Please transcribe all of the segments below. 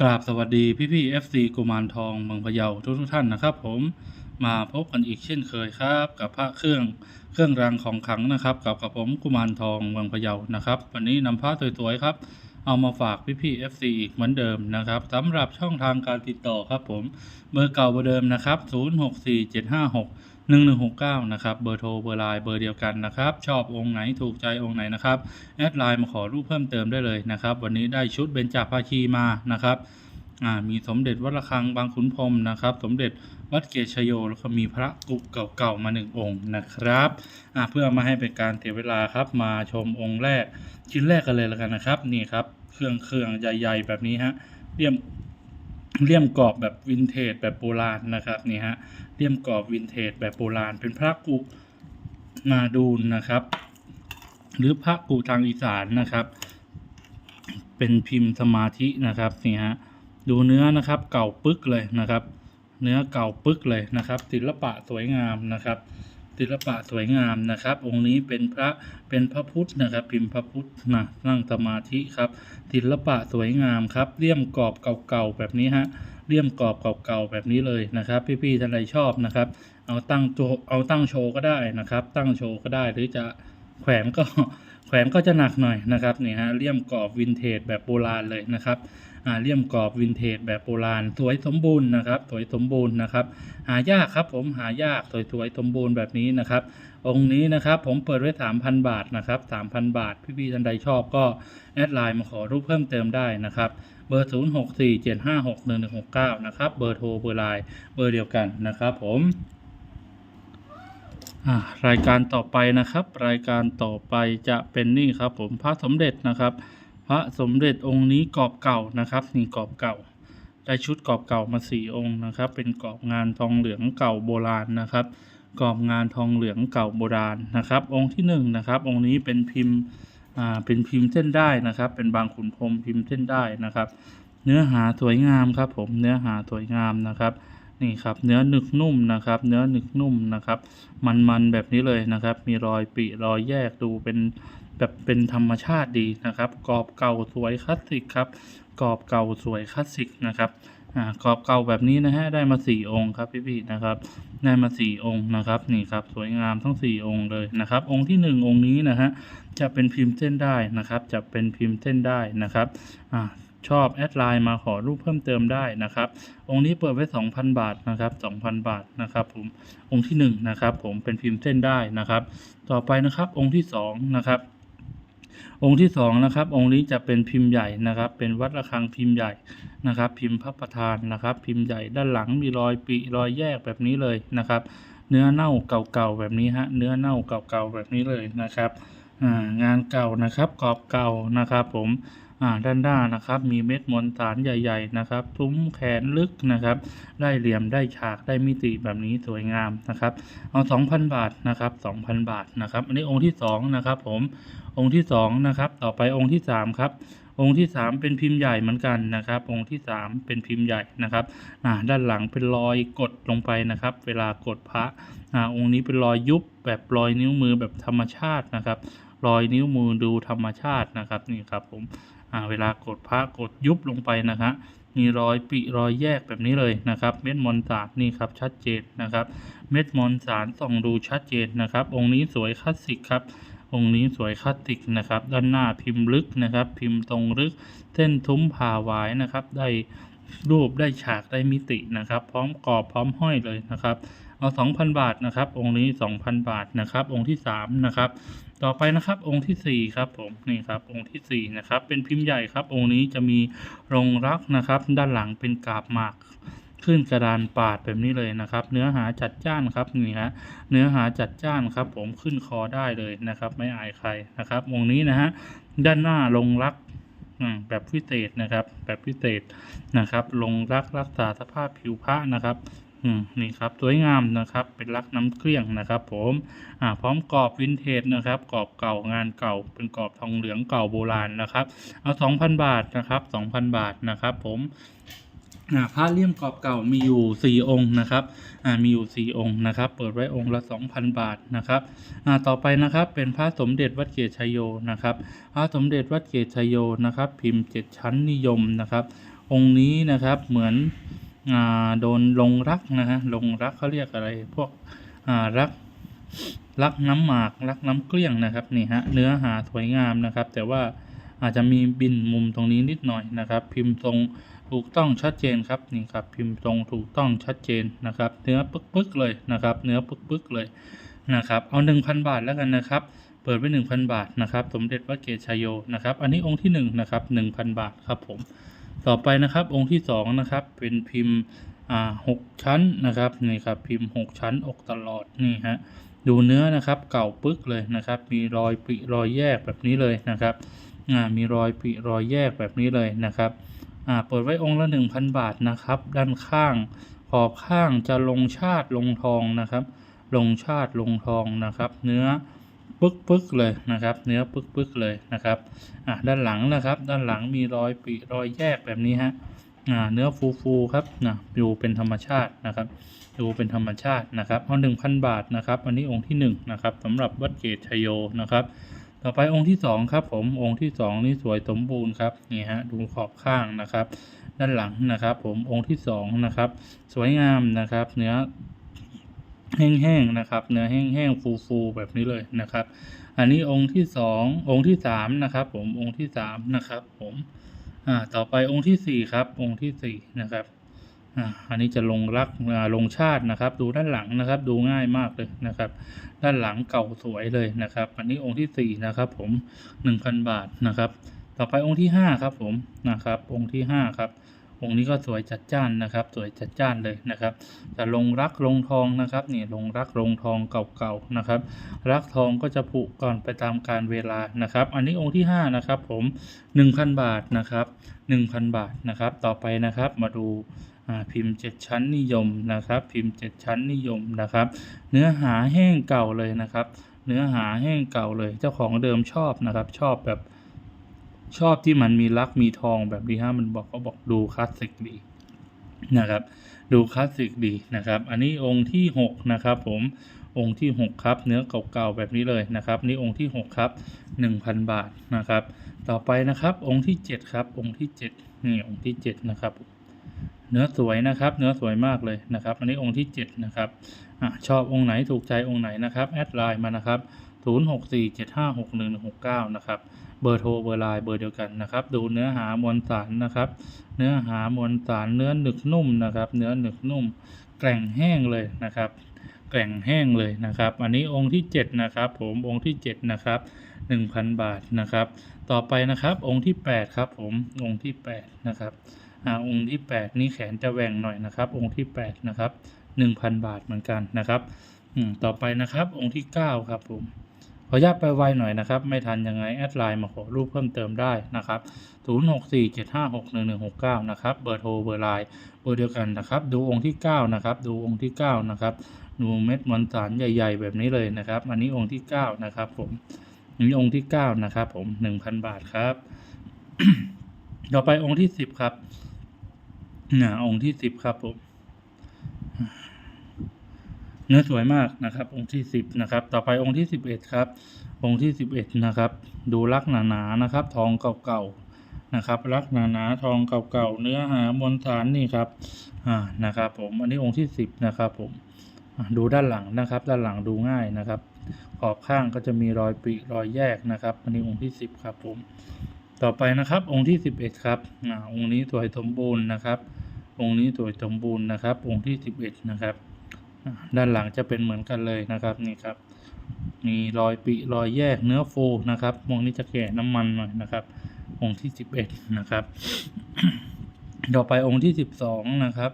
กราบสวัสดีพี่พี่เอฟซีกุมารทองเมืองพะเยาทุกทุกท่านนะครับผมมาพบกันอีกเช่นเคยครับ กับพระเครื่องเครื่องรางของขลังนะครับ กับกับผมกุมารทองเมืองพะเยานะครับ วันนี้นำพระสวยๆครับ เอามาฝากพี่พี่เอฟซีอีกเหมือนเดิมนะครับสำหรับช่องทางการติดต่อครับผมเบอร์เก่าเบอร์เดิมนะครับ 064756 1169 นะครับ เบอร์โทร เบอร์ไลน์เบอร์เดียวกันนะครับ ชอบองค์ไหนถูกใจองค์ไหนนะครับ แอดไลน์มาขอรูปเพิ่มเติมได้เลยนะครับ วันนี้ได้ชุดเบญจภาคีมานะครับมีสมเด็จวัดระฆังบางขุนพรมนะครับ สมเด็จวัดเกศชโยแล้วก็มีพระกุเก่าๆมาหนึ่งองค์นะครับเพื่อมาให้เป็นการเสียเวลาครับมาชมองค์แรกชิ้นแรกกันเลยแล้วกันนะครับนี่ครับ เครื่องเครื่องใหญ่ ๆ แบบนี้ฮะเลี่ยม เลี่ยมกรอบแบบวินเทจแบบโบราณนะครับนี่ฮะเลี่ยมกรอบวินเทจแบบโบราณ เป็นพระกุนาดูนนะครับ หรือพระกุทางอีสานนะครับ เป็นพิมพ์สมาธินะครับนี่ฮะดูเนื้อนะครับเก่าปึ๊กเลยนะครับ เนื้อเก่าปึ๊กเลยนะครับศิลปะสวยงามนะครับ ศิลปะสวยงามนะครับ องค์นี้เป็นพระเป็นพระพุทธนะครับ พิมพ์พระพุทธนะนั่งสมาธิครับ ศิลปะสวยงามครับเลี่ยมกรอบเก่าๆแบบนี้ฮะเลี่ยมกรอบเก่าๆแบบนี้เลยนะครับ พี่ๆท่านใดชอบนะครับ เอาตั้งโชว์เอาตั้งโชว์ก็ได้นะครับ ตั้งโชว์ก็ได้หรือจะแขวนก็แขวนก็จะหนักหน่อยนะครับนี่ฮะเลี่ยมกรอบวินเทจแบบโบราณเลยนะครับ เลี่ยมกรอบวินเทจแบบโบราณ สวยสมบูรณ์นะครับ สวยสมบูรณ์นะครับ หายากครับผมหายากสวยๆสมบูรณ์แบบนี้นะครับ องค์นี้นะครับผมเปิดไว้ 3,000 บาทนะครับ 3,000 บาท พี่ๆท่านใดชอบก็แอดไลน์มาขอรูปเพิ่มเติมได้นะครับเบอร์ 0647561169 นะครับ เบอร์โทรเบอร์ไลน์เบอร์เดียวกันนะครับผมรายการต่อไปนะครับ รายการต่อไปจะเป็นนี่ครับผมพระสมเด็จนะครับ ระสมเด็จองค์นี้กรอบเก่านะครับนี่กรอบเก่า ได้ชุดกรอบเก่ามาสี่องค์นะครับ เป็นกรอบงานทองเหลืองเก่าโบราณนะครับ กรอบงานทองเหลืองเก่าโบราณนะครับ องค์ที่หนึ่งนะครับ องค์นี้เป็นพิมพ์อ่าเป็นพิมพ์เส้นได้นะครับ เป็นบางขุนพรหมพิมพ์เส้นได้นะครับ เนื้อหาสวยงามครับผมเนื้อหาสวยงามนะครับ นี่ครับเนื้อหนึกนุ่มนะครับ เนื้อหนึกนุ่มนะครับ มันๆแบบนี้เลยนะครับ มีรอยปีรอยแยกดูเป็นแบบเป็นธรรมชาติดีนะครับกรอบเก่าสวยคลาสสิกครับกรอบเก่าสวยคลาสสิกนะครับอ่ากรอบเก่าแบบนี้นะฮะได้มาสี่องค์ครับพี่ๆนะครับ ได้มาสี่องค์นะครับนี่ครับสวยงามทั้งสี่องค์เลยนะครับ องค์ที่หนึ่งองค์นี้นะฮะจะเป็นพิมพ์เส้นได้นะครับ จะเป็นพิมพ์เส้นได้นะครับอ่า ชอบแอดไลน์มาขอรูปเพิ่มเติมได้นะครับ องค์นี้เปิดไว้ 2,000 บาทนะครับ2,000 บาทนะครับผมองค์ที่หนึ่งนะครับผมเป็นพิมพ์เส้นได้นะครับ ต่อไปนะครับองค์ที่สองนะครับองค์ที่สองนะครับองค์นี้จะเป็นพิมพ์ใหญ่นะครับ เป็นวัดระฆังพิมพ์ใหญ่นะครับ พิมพ์พระประธานนะครับ พิมพ์ใหญ่ด้านหลังมีรอยปีรอยแยกแบบนี้เลยนะครับ เนื้อเน่าเก่าๆแบบนี้ฮะเนื้อเน่าเก่าๆแบบนี้เลยนะครับงานเก่านะครับกรอบเก่านะครับ ผม อ่าด้านหน้านะครับ มีเม็ดมวลสารใหญ่ ๆ นะครับ ทุ้มแขนลึกนะครับ ได้เหลี่ยมได้ฉากได้มิติแบบนี้สวยงามนะครับ เอา 2,000 บาทนะครับ2,000 บาทนะครับ อันนี้องค์ที่สองนะครับผมองค์ที่สองนะครับต่อไปองค์ที่สามครับองค์ที่สามเป็นพิมพ์ใหญ่เหมือนกันนะครับ องค์ที่สามเป็นพิมพ์ใหญ่นะครับด้านหลังเป็นรอยกดลงไปนะครับ เวลากดพระอองค์นี้เป็นรอยยุบแบบรอยนิ้วมือแบบธรรมชาตินะครับ รอยนิ้วมือดูธรรมชาตินะครับนี่ครับผม เวลากดพระกดยุบลงไปนะฮะมีรอยปิรอยแยกแบบนี้เลยนะครับ เม็ดมวลสารนี่ครับชัดเจนนะครับ เม็ดมวลสารส่องดูชัดเจนนะครับ องค์นี้สวยคลาสสิกครับองค์นี้สวยคลาสสิกนะครับ ด้านหน้าพิมพ์ลึกนะครับ พิมพ์ตรงลึก เส้นทุ้มผ่าหวายนะครับ ได้รูปได้ฉากได้มิตินะครับ พร้อมกรอบพร้อมห้อยเลยนะครับ เอา 2,000 บาทนะครับ องค์นี้ 2,000 บาทนะครับ องค์ที่3นะครับ ต่อไปนะครับองค์ทีสี่ 4 ครับผมนี่ครับองค์ทีสี่ 4 นะครับ เป็นพิมพ์ใหญ่ครับ องค์นี้จะมีรงรักนะครับ ด้านหลังเป็นกาบหมากขึ้นกระดานปาดแบบนี้เลยนะครับ เนื้อหาจัดจ้านครับนี่ฮะเนื้อหาจัดจ้านครับ ผมขึ้นคอได้เลยนะครับ ไม่อายใครนะครับ องค์นี้นะฮะด้านหน้าลงรักแบบพิเศษนะครับ แบบพิเศษนะครับ ลงรักรักษาสภาพผิวพระนะครับ นี่ครับสวยงามนะครับเป็นลักน้ำเกลี้ยงนะครับ ผมอ่าพร้อมกรอบวินเทจนะครับกรอบเก่างานเก่า เป็นกรอบทองเหลืองเก่าโบราณนะครับเอา2,000บาทนะครับ2,000บาทนะครับผมอ่าพระเลี่ยมกรอบเก่ามีอยู่ 4 องค์นะครับอ่ามีอยู่ 4 องค์นะครับ เปิดไว้องค์ละ 2,000 บาทนะครับอ่าต่อไปนะครับเป็นพระสมเด็จวัดเกียรติชัยโยนะครับ พระสมเด็จวัดเกศชยโยนะครับ พิมพ์เจ็ดชั้นนิยมนะครับ องค์นี้นะครับเหมือน โดนลงรักนะฮะลงรักเขาเรียกอะไรพวกรักรักน้ำหมากรักน้ำเกลี้ยงนะครับนี่ฮะเนื้อหาสวยงามนะครับ แต่ว่าอาจจะมีบินมุมตรงนี้นิดหน่อยนะครับ พิมพ์ทรงถูกต้องชัดเจนครับนี่ครับพิมพ์ทรงถูกต้องชัดเจนนะครับ เนื้อปึ๊กๆเลยนะครับ เนื้อปึ๊กๆเลยนะครับ เอา 1,000 บาทแล้วกันนะครับ เปิดไว้ 1,000 บาทนะครับ สมเด็จพระเกศชายโยนะครับ อันนี้องค์ที่1นะครับ1,000 บาทครับผม ต่อไปนะครับองค์ที่สองนะครับเป็นพิมพ์อ่าหกชั้นนะครับนี่ครับพิมพ์หกชั้นอกตลอดนี่ฮะดูเนื้อนะครับเก่าปึ๊กเลยนะครับ มีรอยปิรอยแยกแบบนี้เลยนะครับอ่ามีรอยปิรอยแยกแบบนี้เลยนะครับอ่าเปิดไว้องค์ละ 1,000 บาทนะครับ ด้านข้างขอบข้างจะลงชาติลงทองนะครับ ลงชาติลงทองนะครับ เนื้อ ปึ๊กปึ๊กๆเลยนะครับ เนื้อปึ๊กปึ๊กๆเลยนะครับอะด้านหลังนะครับ ด้านหลังมีรอยปริรอยแยกแบบนี้ฮะอ่าเนื้อฟูฟูๆครับนะดูเป็นธรรมชาตินะครับดูเป็นธรรมชาตินะครับเอาหนึ่งพันบาทนะครับ อันนี้องค์ที่หนึ่งนะครับสำหรับวัดเกตชโยนะครับต่อไปองค์ที่สองครับผมองค์ที่สองนี่สวยสมบูรณ์ครับนี่ฮะดูขอบข้างนะครับ ด้านหลังนะครับ ผมองค์ที่สองนะครับสวยงามนะครับ เนื้อ แห้งๆนะครับเนื้อแห้งๆฟูๆแบบนี้เลยนะครับ อันนี้องค์ที่สององค์ที่สามนะครับ ผมองค์ที่สามนะครับผมอ่าต่อไปองค์ที่สี่ครับ องค์ที่สี่นะครับอ่าอันนี้จะลงรักลงชาตินะครับ ดูด้านหลังนะครับ ดูง่ายมากเลยนะครับ ด้านหลังเก่าสวยเลยนะครับ อันนี้องค์ที่สี่นะครับ ผมหนึ่งพันบาทนะครับ ต่อไปองค์ที่ห้าครับ ผมนะครับ องค์ที่ห้าครับ องค์นี้ก็สวยจัดจ้านนะครับ สวยจัดจ้านเลยนะครับจะลงรักลงทองนะครับนี่ลงรักลงทองเก่าๆนะครับ รักทองก็จะผุก่อนไปตามการเวลานะครับ อันนี้องค์ที่ห้านะครับผมหนึ่งพันบาทนะครับหนึ่งพันบาทนะครับ ต่อไปนะครับมาดูพิมพ์เจ็ดชั้นนิยมนะครับ พิมพ์เจ็ดชั้นนิยมนะครับ เนื้อหาแห้งเก่าเลยนะครับ เนื้อหาแห้งเก่าเลย เจ้าของเดิมชอบนะครับ ชอบแบบ ชอบที่มันมีรักมีทองแบบนี้ฮะมันบอกเขาบอกดูคลาสสิกดีนะครับ ดูคลาสสิกดีนะครับ อันนี้องค์ที่หกนะครับ ผมองค์ที่หกครับ เนื้อเก่าๆแบบนี้เลยนะครับ นี่องค์ที่หกครับหนึ่งพันบาทนะครับ ต่อไปนะครับ องค์ที่เจ็ดครับ องค์ที่เจ็ดนี่องค์ที่เจ็ดนะครับเนื้อสวยนะครับ เนื้อสวยมากเลยนะครับ อันนี้องค์ที่เจ็ดนะครับอชอบองค์ไหนถูกใจองค์ไหนนะครับ แอดไลน์มานะครับ 0 6 4 7 5 6 1 6 9 นะครับ เบอร์โทรเบอร์ไลน์เบอร์เดียวกันนะครับ ดูเนื้อหามวลสารนะครับ เนื้อหามวลสารเนื้อหนึกนุ่มนะครับ เนื้อหนึกนุ่ม แกร่งแห้งเลยนะครับ แกร่งแห้งเลยนะครับ อันนี้องค์ที่เจ็ดนะครับ ผมองค์ที่เจ็ดนะครับหนึ่งพันบาทนะครับ ต่อไปนะครับ องค์ที่แปดครับ ผมองค์ที่แปดนะครับอ่าองค์ที่แปดนี่แขนจะแหว่งหน่อยนะครับ องค์ที่แปดนะครับหนึ่งพันบาทเหมือนกันนะครับอืมต่อไปนะครับ องค์ที่เก้าครับผม ออนุญาตไปไวหน่อยนะครับ ไม่ทันยังไง แอดไลน์มาขอรูปเพิ่มเติมได้นะครับ 0647561169 นะครับ เบอร์โทรเบอร์ไลน์เบอร์เดียวกันนะครับ ดูองค์ที่ 9 นะครับ ดูองค์ที่ 9 นะครับดูเม็ดมวลสารใหญ่ ๆ แบบนี้เลยนะครับ อันนี้องค์ที่ 9 นะครับ ผมอันนี้องค์ที่ 9 นะครับ ผม 1,000 บาทครับต่อไปองค์ที่ 10 ครับน่ะองค์ที่ 10 ครับผม เนื้อสวยมากนะครับ องค์ที่สิบนะครับต่อไปองค์ที่สิบเอ็ดครับองค์ที่สิบเอ็ดนะครับดูลักหนาๆนะครับ ทองเก่าๆนะครับลักหนาๆทองเก่าๆเนื้อหามวลสารนี่ครับอ่านะครับ ผมอันนี้องค์ที่สิบนะครับผมดูด้านหลังนะครับ ด้านหลังดูง่ายนะครับ ขอบข้างก็จะมีรอยปริรอยแยกนะครับอันนี้องค์ที่สิบครับผมต่อไปนะครับองค์ที่สิบเอ็ดครับอ่าองค์นี้สวยสมบูรณ์นะครับ องค์นี้สวยสมบูรณ์นะครับ องค์ที่สิบเอ็ดนะครับ ด้านหลังจะเป็นเหมือนกันเลยนะครับนี่ครับ มีรอยปิรอยแยกเนื้อโฟนะครับวงนี้จะแก่น้ำมันหน่อยนะครับองค์ที่สิบเอ็ดนะครับ ต่อไปองค์ที่สิบสองนะครับ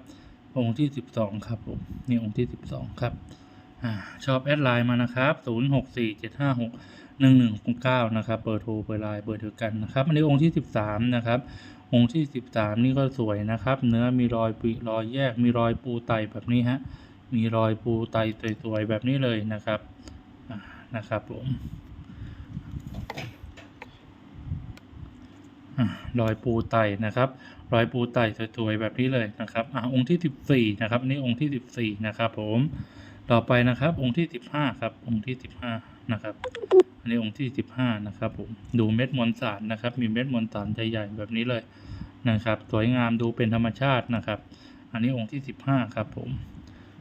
องค์ที่สิบสองครับผมนี่องค์ที่สิบสองครับอชอบแอดไลน์มานะครับศูนย์หกสี่เจ็ดห้าหกหนึ่งหนึ่งเก้านะครับเบอร์โทรเบอร์ไลน์เบอร์เดียวกันนะครับอันนี้องค์ที่สิบสามนะครับองค์ที่สิบสามนี่ก็สวยนะครับ เนื้อมีรอยปิรอยแยกมีรอยปูไตแบบนี้ฮะ มีรอยปูไตสวยๆแบบนี้เลยนะครับนะครับผมรอยปูไตนะครับรอยปูไตสวยๆแบบนี้เลยนะครับอ่าองค์ที่สิบสี่นะครับนนี้องค์ที่สิบสี่นะครับผมต่อไปนะครับองค์ที่สิบห้าครับองค์ที่สิบห้านะครับอันนี้องค์ที่สิบห้านะครับผมดูเม็ดมวลสารนะครับ มีเม็ดมวลสารใหญ่ๆแบบนี้เลยนะครับ สวยงามดูเป็นธรรมชาตินะครับ อันนี้องค์ที่สิบห้าครับผม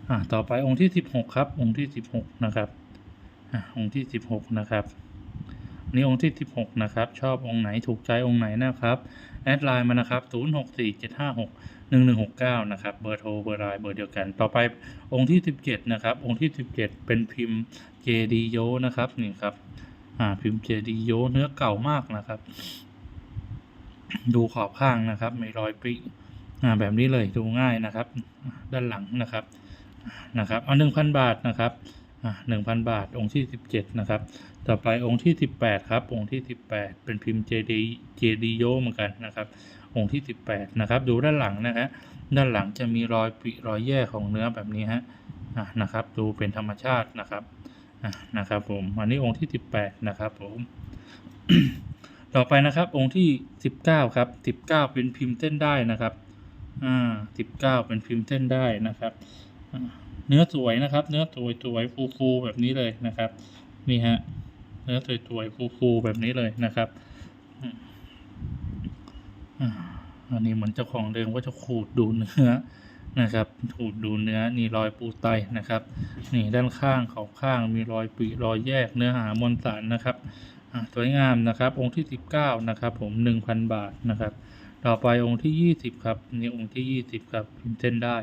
อ่าต่อไปองค์ที่สิบหกครับ องค์ที่สิบหกนะครับอ่าองค์ที่สิบหกนะครับนนี้องค์ที่สิบหกนะครับ ชอบองค์ไหนถูกใจองค์ไหนนะครับ แอดไลน์มานะครับศูนย์หกสี่เจ็ดห้าหกหนึ่งหนึ่งหกเก้านะครับ เบอร์โทรเบอร์ไลน์เบอร์เดียวกัน ต่อไปองค์ที่สิบเจ็ดนะครับ องค์ที่สิบเจ็ดเป็นพิมพ์เจดีโยนะครับนี่ครับ อ่าพิมพ์เจดีโยเนื้อเก่ามากนะครับ ดูขอบข้างนะครับ ไม่รอยปริอ่าแบบนี้เลยดูง่ายนะครับ ด้านหลังนะครับ นะครับเอาหนึ่งพันบาทนะครับอ่าหนึ่งพันบาทองค์ที่สิบเจ็ดนะครับ ต่อไปองค์ที่สิบแปดครับ องค์ที่สิบแปดเป็นพิมพ์เจดีเจดีโยเหมือนกันนะครับ องค์ที่สิบแปดนะครับ ดูด้านหลังนะฮะด้านหลังจะมีรอยปิรอยแยกของเนื้อแบบนี้ฮะอ่านะครับ ดูเป็นธรรมชาตินะครับอ่านะครับผมอันนี้องค์ที่สิบแปดนะครับผมต่อไปนะครับองค์ที่สิบเก้าครับสิบเก้าเป็นพิมพ์เส้นได้นะครับอ่าสิบเก้าเป็นพิมพ์เส้นได้นะครับ เนื้อสวยนะครับ เนื้อสวยสวยฟูฟูแบบนี้เลยนะครับ นี่ฮะ เนื้อสวยสวยฟูฟูแบบนี้เลยนะครับอันนี้เหมือนเจ้าของเดิมก็จะขูดดูเนื้อนะครับขูดดูเนื้อนี่รอยปูไตนะครับ นี่ด้านข้างขอบข้างมีรอยปริรอยแยกเนื้อหามวลสารนะครับสวยงามนะครับ องค์ที่สิบเก้านะครับ ผมหนึ่งพันบาทนะครับ ต่อไปองค์ที่ยี่สิบครับนี่องค์ที่ยี่สิบครับพิมพ์เส้นได้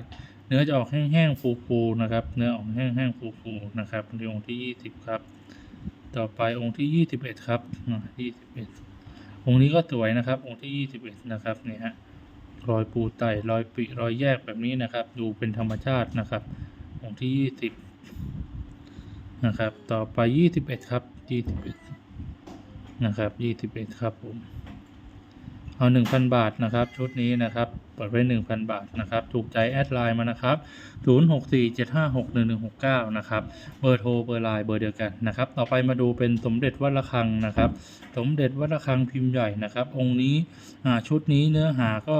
เนื้อจะออกแห้งๆฟูๆนะครับ เนื้อออกแห้งๆฟูๆนะครับในองค์ที่ยี่สิบครับ ต่อไปองค์ที่ยี่สิบเอ็ดครับยี่สิบเอ็ดองค์นี้ก็สวยนะครับ องค์ที่ยี่สิบเอ็ดนะครับนี่ฮะรอยปูไตรอยปริรอยแยกแบบนี้นะครับ ดูเป็นธรรมชาตินะครับ องค์ที่ยี่สิบนะครับ ต่อไปยี่สิบเอ็ดครับยี่สิบเอ็ดนะครับยี่สิบเอ็ดครับผม เอาหนึ่งพันบาทนะครับชุดนี้นะครับเปิดไว้หนึ่งพันบาทนะครับถูกใจแอดไลน์มานะครับศูนย์หกสี่เจ็ดห้าหกหนึ่งหนึ่งหกเก้านะครับเบอร์โทรเบอร์ไลน์เบอร์เดียวกันนะครับต่อไปมาดูเป็นสมเด็จวัดระฆังนะครับ สมเด็จวัดระฆังพิมพ์ใหญ่นะครับ องค์นี้ชุดนี้เนื้อหาก็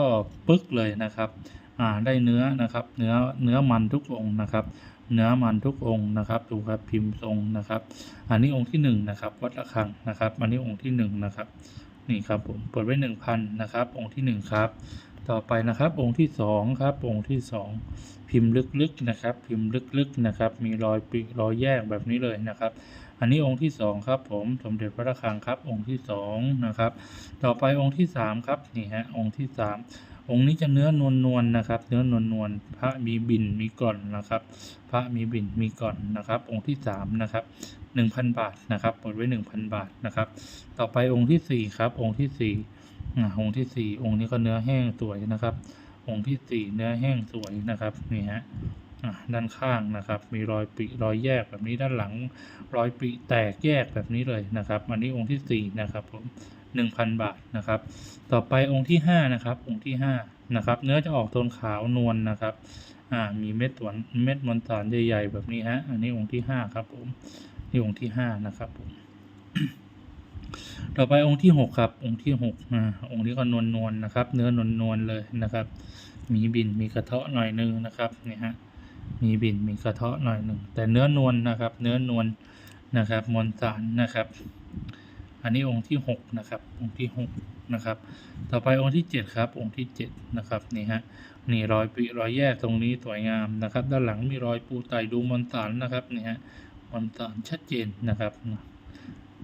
ปึ๊กเลยนะครับได้เนื้อนะครับเนื้อเนื้อมันทุกองค์นะครับเนื้อมันทุกองค์นะครับดูครับพิมพ์ทรงนะครับ อันนี้องค์ที่หนึ่งนะครับวัดระฆังนะครับ อันนี้องค์ที่หนึ่งนะครับ นี่ครับผมเปิดไว้หนึ่งพันนะครับ องค์ที่หนึ่งครับ ต่อไปนะครับ องค์ที่สองครับ องค์ที่สองพิมพ์ลึกๆนะครับ พิมพ์ลึกๆนะครับ มีรอยปริรอยแยกแบบนี้เลยนะครับ อันนี้องค์ที่สองครับ ผมสมเด็จพระระฆังครับ องค์ที่สองนะครับ ต่อไปองค์ที่สามครับ นี่ฮะ องค์ที่สามองค์นี้จะเนื้อนวลนวลๆนะครับ เนื้อนวลนวลๆพระมีบินมีก่อนนะครับ พระมีบินมีก่อนนะครับ องค์ที่สามนะครับ หนึ่งพันบาทนะครับเปิดไว้หนึ่งพันบาทนะครับ ต่อไปองค์ที่สี่ครับ องค์ที่สี่อ่าองค์ที่สี่องค์นี้ก็เนื้อแห้งสวยนะครับ องค์ที่สี่เนื้อแห้งสวยนะครับนี่ฮะด้านข้างนะครับ มีรอยปริรอยแยกแบบนี้ด้านหลัง รอยปริแตกแยกแบบนี้เลยนะครับ อันนี้องค์ที่สี่นะครับผมหนึ่งพันบาทนะครับ ต่อไปองค์ที่ห้านะครับ องค์ที่ห้านะครับ เนื้อจะออกโทนขาวนวลนะครับ อ่า มีเม็ดสวนเม็ดมวลสารใหญ่ๆ แบบนี้ฮะ อันนี้องค์ที่ห้าครับผม นี่องค์ที่ห้านะครับผมต่อไปองค์ที่หกครับ องค์ที่หกอ่าองค์นี้ก็นวลนวลนะครับ เนื้อนวลนวลเลยนะครับ มีบินมีกระเทาะหน่อยนึงนะครับนี่ฮะมีบินมีกระเทาะหน่อยหนึ่งแต่เนื้อนวลนะครับ เนื้อนวลนะครับ มวลสารนะครับ อันนี้องค์ที่หกนะครับ องค์ที่หกนะครับ ต่อไปองค์ที่เจ็ดครับ องค์ที่เจ็ดนะครับนี่ฮะนี่รอยปริรอยแยกตรงนี้สวยงามนะครับ ด้านหลังมีรอยปูไตดูมวลสารนะครับนี่ฮะ มวลสารชัดเจนนะครับ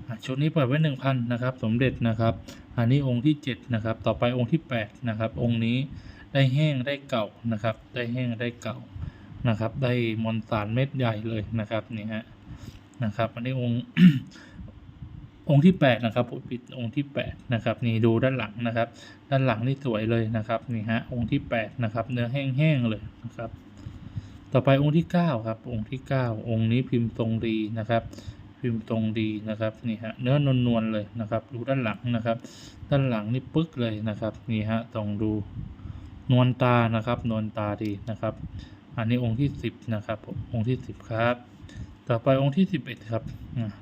อะชุดนี้เปิดไว้หนึ่งพันนะครับ สมเด็จนะครับ อันนี้องค์ที่เจ็ดนะครับ ต่อไปองค์ที่แปดนะครับ องค์นี้ได้แห้งได้เก่านะครับ ได้แห้งได้เก่านะครับ ได้มวลสารเม็ดใหญ่เลยนะครับนี่ฮะนะครับ อันนี้องค์องค์ที่แปดนะครับปิดองค์ที่แปดนะครับ นี่ดูด้านหลังนะครับ ด้านหลังนี่สวยเลยนะครับนี่ฮะองค์ที่แปดนะครับ เนื้อแห้งๆเลยนะครับ ต่อไปองค์ที่เก้าครับ องค์ที่เก้าองค์นี้พิมพ์ทรงดีนะครับ พิมพ์ตรงดีนะครับนี่ฮะเนื้อนวลนวลเลยนะครับดูด้านหลังนะครับ ด้านหลังนี่ปึ๊กเลยนะครับนี่ฮะต้องดูนวลตานะครับ นวลตาดีนะครับ อันนี้องค์ที่สิบนะครับผมองค์ที่สิบครับ ต่อไปองค์ที่สิบเอ็ดครับอ่า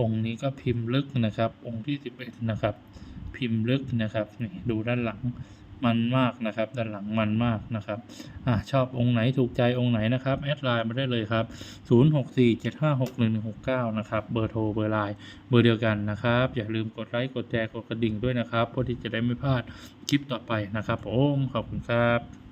องค์นี้ก็พิมพ์ลึกนะครับ องค์ที่สิบเอ็ดนะครับ พิมพ์ลึกนะครับนี่ดูด้านหลัง มันมากนะครับ ด้านหลังมันมากนะครับอ่าชอบองค์ไหนถูกใจองค์ไหนนะครับแอดไลน์มาได้เลยครับ 0647561169 นะครับ เบอร์โทรเบอร์ไลน์เบอร์เดียวกันนะครับ อย่าลืมกดไลค์กดแชร์กดกระดิ่งด้วยนะครับเพื่อที่จะได้ไม่พลาดคลิปต่อไปนะครับผมขอบคุณครับ